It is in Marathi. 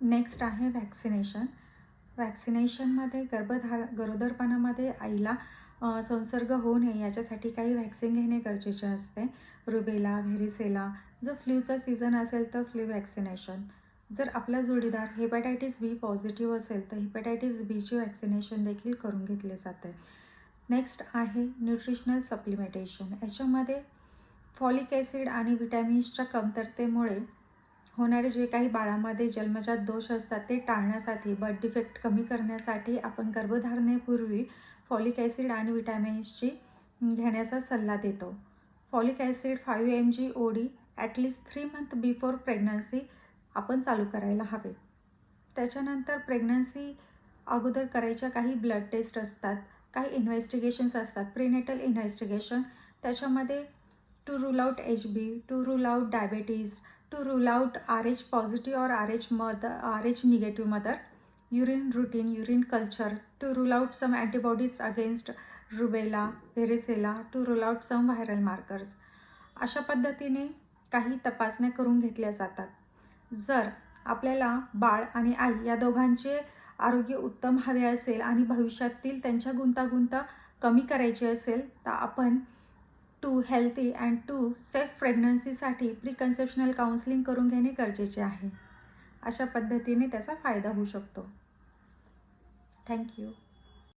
नेक्स्ट आहे व्हॅक्सिनेशन वॅक्सिनेशनमध्ये गर्भधार गरोदरपणामध्ये आईला संसर्ग होऊ नये याच्यासाठी काही व्हॅक्सिन घेणे गरजेचे असते. रुबेला व्हेरिसेला जर फ्ल्यूचा सीझन असेल तर फ्ल्यू वॅक्सिनेशन जर आपला जोडीदार हेपॅटायटिस बी पॉझिटिव्ह असेल तर हेपॅटायटिस बीची वॅक्सिनेशन देखील करून घेतले जाते. नेक्स्ट आहे न्यूट्रिशनल सप्लिमेंटेशन याच्यामध्ये फॉलिक ॲसिड आणि विटॅमिन्सच्या कमतरतेमुळे होणारे जे काही बाळामध्ये जन्मजात दोष असतात ते टाळण्यासाठी बर्थ डिफेक्ट कमी करण्यासाठी आपण गर्भधारणेपूर्वी फॉलिक ॲसिड आणि विटॅमिन्सची घेण्याचा सल्ला देतो. Folic acid five M G O D at least three month before pregnancy आपण चालू करायला हवे. त्याच्यानंतर प्रेग्नन्सी अगोदर करायच्या काही ब्लड टेस्ट असतात काही इन्व्हेस्टिगेशन्स असतात प्रिनेटल इन्व्हेस्टिगेशन त्याच्यामध्ये to rule out H B to rule out diabetes to rule out R H positive और R H mother R H negative mother urine routine urine culture to rule out some antibodies against rubella varicella to rule out some viral markers अशा पद्धतीने काही तपासण्या करून घेतल्या जातात. जर आपल्याला बाळ आणि आई या दोघांचे आरोग्य उत्तम हवे असेल आणि भविष्यातील त्यांच्या गुंतागुंत कमी करायची असेल तर आपण to healthy and to safe प्रेग्नन्सीसाठी preconceptional counselling करून घेणे गरजेचे आहे. अशा पद्धतीने त्याचा फायदा होऊ शकतो. थँक्यू